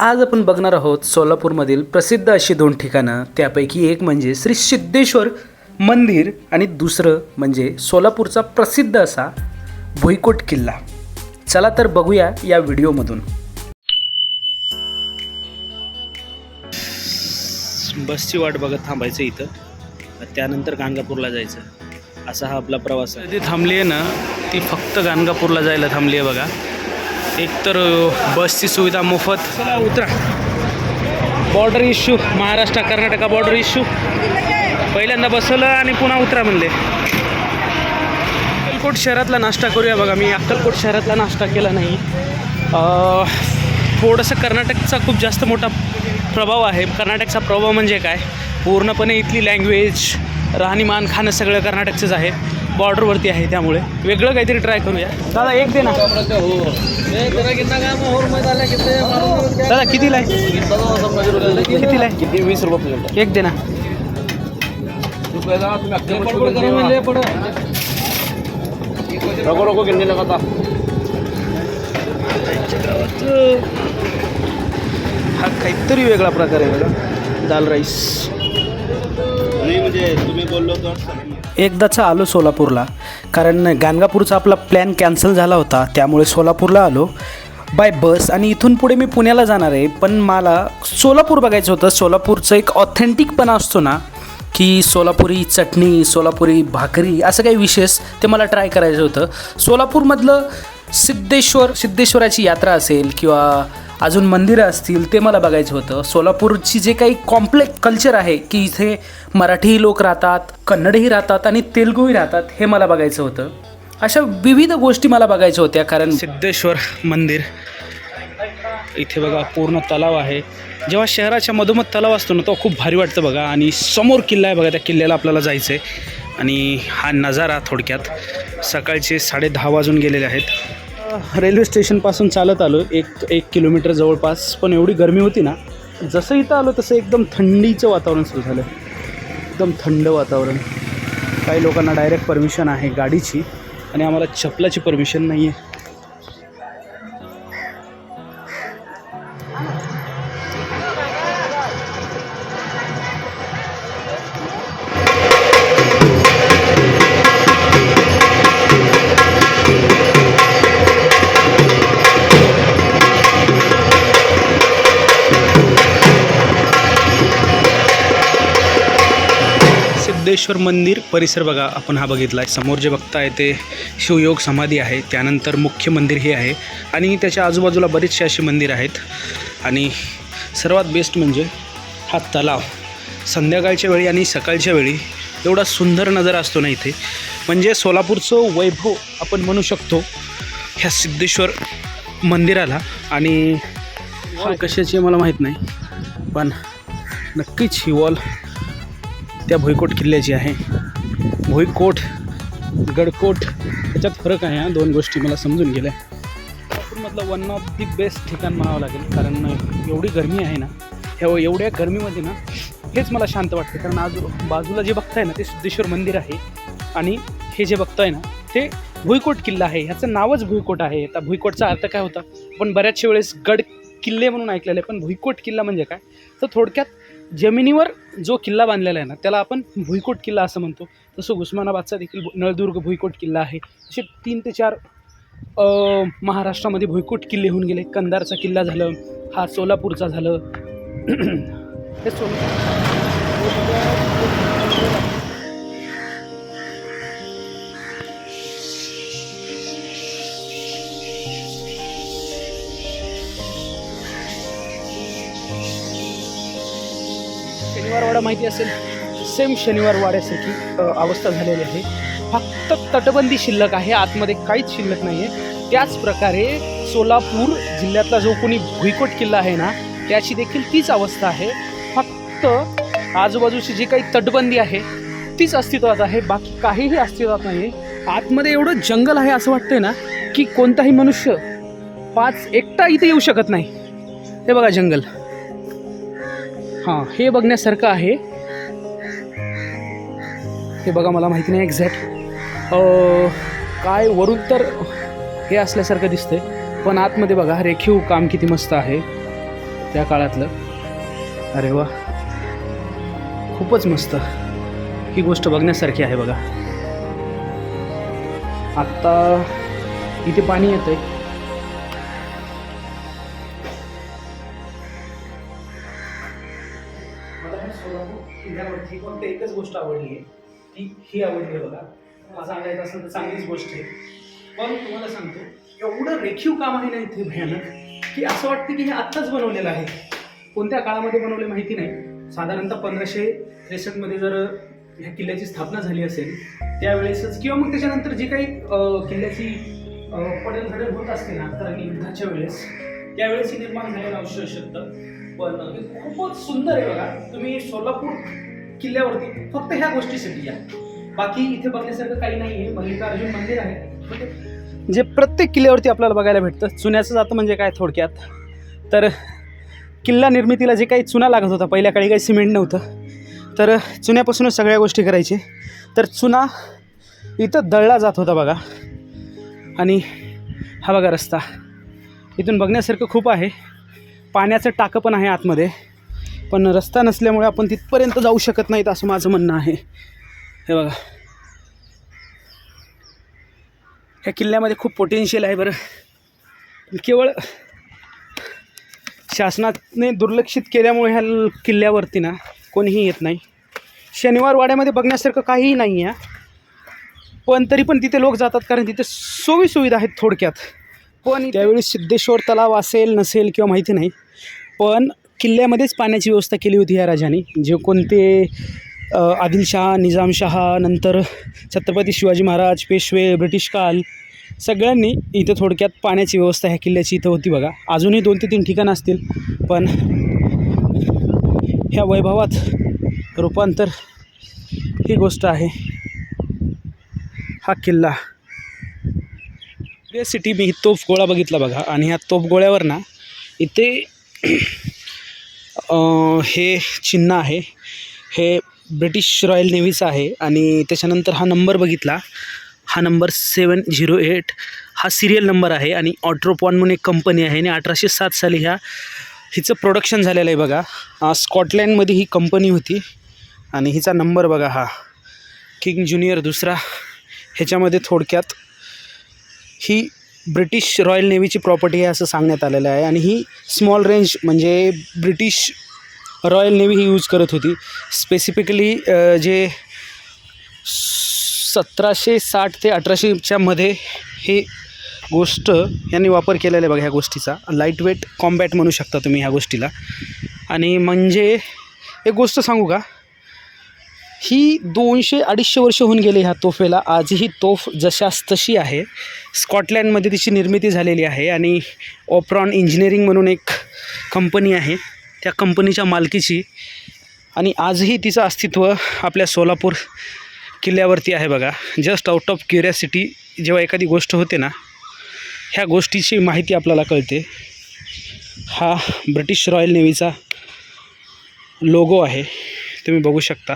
आज आपण बघणार आहोत सोलापूरमधील प्रसिद्ध अशी दोन ठिकाणं. त्यापैकी एक म्हणजे श्री सिद्धेश्वर मंदिर आणि दुसरं म्हणजे सोलापूरचा प्रसिद्ध असा भुईकोट किल्ला. चला तर बघूया या व्हिडिओमधून. बसची वाट बघत थांबायचं इथं. त्यानंतर गाणगापूरला जायचं. असा हा आपला प्रवास आहे. ती थांबली आहे ना ती फक्त गाणगापूरला जायला थांबली आहे बघा. एकतर बसची सुविधा मोफत. चला उतरा. Border issue Maharashtra Karnataka border issue पहिल्यांदा बसवलं आणि पुन्हा उतरा म्हणले. अक्कलकोट शहरातला नाश्ता करूया बघा मी. अक्कलकोट शहरातला नाश्ता केला नाही. थोडंसं कर्नाटकचा खूप जास्त मोठा प्रभाव आहे. कर्नाटकचा प्रभाव म्हणजे काय? पूर्णपणे इथली लँग्वेज राहणीमान खाणं सगळं कर्नाटकचंच आहे. बॉर्डरवरती आहे त्यामुळे. वेगळं काहीतरी ट्राय करूया. दादा एक दे ना. दादा कितीला आहे कितीला आहे किती वीस रुपये प्लेट एक दे ना. रगो रगो लगा था हा काहीतरी वेगळा प्रकार आहे बघा. दाल राईस नाही म्हणजे तुम्ही बोललो तर एकदाचा आलो सोलापूरला. कारण गाणगापूरचा आपला प्लॅन कॅन्सल झाला होता त्यामुळे सोलापूरला आलो. बाय बस आणि इथून पुढे मी पुण्याला जाणार आहे पण मला सोलापूर बघायचं होतं. सोलापूरचं एक ऑथेंटिकपणा असतो ना की सोलापुरी चटणी सोलापुरी भाकरी असं काही विशेष ते मला ट्राय करायचं होतं. सोलापूरमधलं सिद्धेश्वर सिद्धेश्वराची यात्रा असेल किंवा अजून मंदिरं असतील ते मला बघायचं होतं. सोलापूरची जे काही कॉम्प्लेक्स कल्चर आहे की इथे मराठीही लोक राहतात कन्नडही राहतात आणि तेलगूही राहतात हे मला बघायचं होतं. अशा विविध गोष्टी मला बघायच्या होत्या कारण सिद्धेश्वर मंदिर. इथे बघा पूर्ण तलाव आहे. जेव्हा शहराच्या मधोमध तलाव असतो ना तो खूप भारी वाटतं बघा. आणि समोर किल्ला आहे बघा त्या किल्ल्याला आपल्याला जायचं आहे आणि हा नजारा थोडक्यात सकाळचे साडे दहा वाजून गेलेले आहेत. रेल्वे स्टेशनपासून चालत आलो. एक एक किलोमीटर जवळपास पण एवढी गरमी होती ना जसं इथं आलो तसं एकदम थंडीचं वातावरण सुरू झालं एकदम थंड वातावरण. काही लोकांना डायरेक्ट परमिशन आहे गाडीची आणि आम्हाला चपलाची परमिशन नाही आहे सिद्धेश्वर मंदिर परिसर बघा आपण हा बघितला आहे समोर जे बघताय ते शिवयोग समाधी आहे त्यानंतर मुख्य मंदिर हे आहे आणि त्याच्या आजूबाजूला बरेचसे असे मंदिर आहेत. आणि सर्वात बेस्ट म्हणजे हा तलाव. संध्याकाळच्या वेळी आणि सकाळच्या वेळी एवढा सुंदर नजर असतो ना इथे. म्हणजे सोलापूरचं वैभव आपण म्हणू शकतो ह्या सिद्धेश्वर मंदिराला. आणि वॉल कशाची मला माहीत नाही पण नक्कीच ही वॉल त्या भुईकोट किल्ल्याची आहे. भुईकोट गडकोट याच्यात फरक आहे हा दोन गोष्टी मला समजून गेल्या. नागपूरमधलं वन ऑफ दी बेस्ट ठिकाण म्हणावं लागेल कारण एवढी गरमी आहे ना ह्या एवढ्या गरमीमध्ये ना हेच मला शांत वाटतं. कारण आज बाजूला जे बघताय ना ते सिद्धेश्वर मंदिर आहे आणि हे जे बघताय ना ते भुईकोट किल्ला आहे. ह्याचं नावच भुईकोट आहे. आता भुईकोटचा अर्थ काय होता? पण बऱ्याचशा वेळेस गड किल्ले म्हणून ऐकलेले आहे पण भुईकोट किल्ला म्हणजे काय? तर थोडक्यात जमिनीवर जो किल्ला बांधलेला आहे ना त्याला आपण भुईकोट किल्ला असं म्हणतो. तसं उस्मानाबादचा देखील नळदुर्ग भुईकोट किल्ला आहे. असे तीन ते चार महाराष्ट्रामध्ये भुईकोट किल्ले होऊन गेले. कंधारचा किल्ला झालं हा सोलापूरचा झालं. हे सोलापूर शनिवारवाडा माहिती असेल सेम शनिवार वाड्यासारखी अवस्था झालेली आहे. फक्त तटबंदी शिल्लक आहे आतमध्ये काहीच शिल्लक नाही आहे त्याच प्रकारे सोलापूर जिल्ह्यातला जो कोणी भुईकोट किल्ला आहे ना त्याची देखील तीच अवस्था आहे. फक्त आजूबाजूची जी काही तटबंदी आहे तीच अस्तित्वात आहे बाकी काहीही अस्तित्वात नाही आहे आतमध्ये एवढं जंगल आहे असं वाटतंय ना की कोणताही मनुष्य पाच एकटा इथे येऊ शकत नाही. हे बघा जंगल. हां हे बघण्यासारखं आहे. हे बघा मला माहिती नाही एक्झॅक्ट काय वरून तर हे असल्यासारखं दिसतंय पण आतमध्ये बघा रेखीव काम किती मस्त आहे त्या काळातलं. अरे वा. खूपच मस्त. ही गोष्ट बघण्यासारखी आहे बघा. आत्ता इथे पाणी येतं आहे गोष्ट आवडली आहे. ती ही आवडली आहे बघा. माझं सांगायचं असेल तर चांगलीच गोष्ट आहे. पण तुम्हाला सांगतो एवढं रेखीव काम आहे ना इथे भयानक की असं वाटतं की हे आत्ताच बनवलेलं आहे. कोणत्या काळामध्ये बनवले माहिती नाही. साधारणतः पंधराशे त्रेसष्टमध्ये जर ह्या किल्ल्याची स्थापना झाली असेल त्यावेळेसच किंवा मग त्याच्यानंतर जी काही किल्ल्याची किल्ल्याची पडणझडण होत असते ना तर युद्धाच्या वेळेस त्यावेळेस निर्माण झालेलं असू शकतं पण हे खूपच सुंदर आहे बघा. तुम्ही सोलापूर किल्ल्यावरती फक्त ह्या गोष्टीसाठी या बाकी इथे बघण्यासारखं काही नाही आहे मल्लिकार्जुन मंदिर आहे. म्हणजे जे प्रत्येक किल्ल्यावरती आपल्याला बघायला भेटतं चुन्याचं जातं म्हणजे काय थोडक्यात? तर किल्ला निर्मितीला जे काही चुना लागत होता पहिल्या काळी काही सिमेंट नव्हतं. तर चुन्यापासूनच सगळ्या गोष्टी करायचे. तर चुना इथं दळला जात होता बघा. आणि हा बघा रस्ता. इथून बघण्यासारखं खूप आहे. पाण्याचं टाकं पण आहे आतमध्ये. पण रस्ता नसल्यामुळे आपण तिथपर्यंत जाऊ शकत नाहीत असं माझं म्हणणं आहे. हे बघा. ह्या किल्ल्यामध्ये खूप पोटेन्शियल आहे बरं. केवळ शासनाने दुर्लक्षित केल्यामुळे ह्या किल्ल्यावरती ना कोणीही येत नाही. शनिवार वाड्यामध्ये बघण्यासारखं काहीही नाही आहे. पण तरी पण तिथे लोक जातात कारण तिथे सोयी सुविधा आहेत थोडक्यात. पण त्यावेळी सिद्धेश्वर तलाव असेल नसेल किंवा माहिती नाही. पण किल्ल्यामध्येच पाण्याची व्यवस्था केली होती या राजाने. जे कोणते आदिलशहा निजामशहा नंतर छत्रपती शिवाजी महाराज पेशवे ब्रिटिश काल सगळ्यांनी इथं थोडक्यात पाण्याची व्यवस्था ह्या किल्ल्याची इथं होती बघा. अजूनही दोन ते तीन ठिकाणं असतील पण ह्या वैभवात रूपांतर ही गोष्ट आहे. हा किल्ला. सिटी मी तोफ गोळा बघितला बघा. आणि ह्या तोफ गोळ्यावर ना इथे हे चिन्ह आहे. हे ब्रिटिश रॉयल नेव्हीचं आहे आणि त्याच्यानंतर हा नंबर बघितला. हा नंबर सेवन झिरो एट हा सिरियल नंबर आहे आणि ऑट्रोपॉन म्हणून एक कंपनी आहे आणि अठराशे सात साली ह्या हिचं प्रोडक्शन झालेलं आहे बघा. स्कॉटलँडमध्ये ही कंपनी होती आणि हिचा नंबर बघा हा. किंग ज्युनियर दुसरा. ह्याच्यामध्ये थोडक्यात ही ब्रिटिश रॉयल नेव्हीची प्रॉपर्टी आहे असं सांगण्यात आलेलं आहे. आणि ही स्मॉल रेंज म्हणजे ब्रिटिश रॉयल नेव्ही ही यूज करत होती. स्पेसिफिकली जे सतराशे साठ ते अठराशेच्या मध्ये हे गोष्ट यांनी वापर केलेला आहे बघा ह्या गोष्टीचा. लाइट वेट कॉम्बॅट म्हणू शकता तुम्ही ह्या गोष्टीला. आणि म्हणजे एक गोष्ट सांगू का? ही दोनशे अडीचशे वर्ष होऊन गेले ह्या तोफेला. आजही तोफ जशास तशी आहे. स्कॉटलँडमध्ये तिची निर्मिती झालेली आहे आणि ऑप्रॉन इंजिनिअरिंग म्हणून एक कंपनी आहे. त्या कंपनीच्या मालकीची. आणि आजही तिचं अस्तित्व आपल्या सोलापूर किल्ल्यावरती आहे बघा. जस्ट आउट ऑफ क्युरियासिटी जेव्हा एखादी गोष्ट होते ना ह्या गोष्टीची माहिती आपल्याला कळते. हा ब्रिटिश रॉयल नेव्हीचा लोगो आहे. तुम्ही बघू शकता.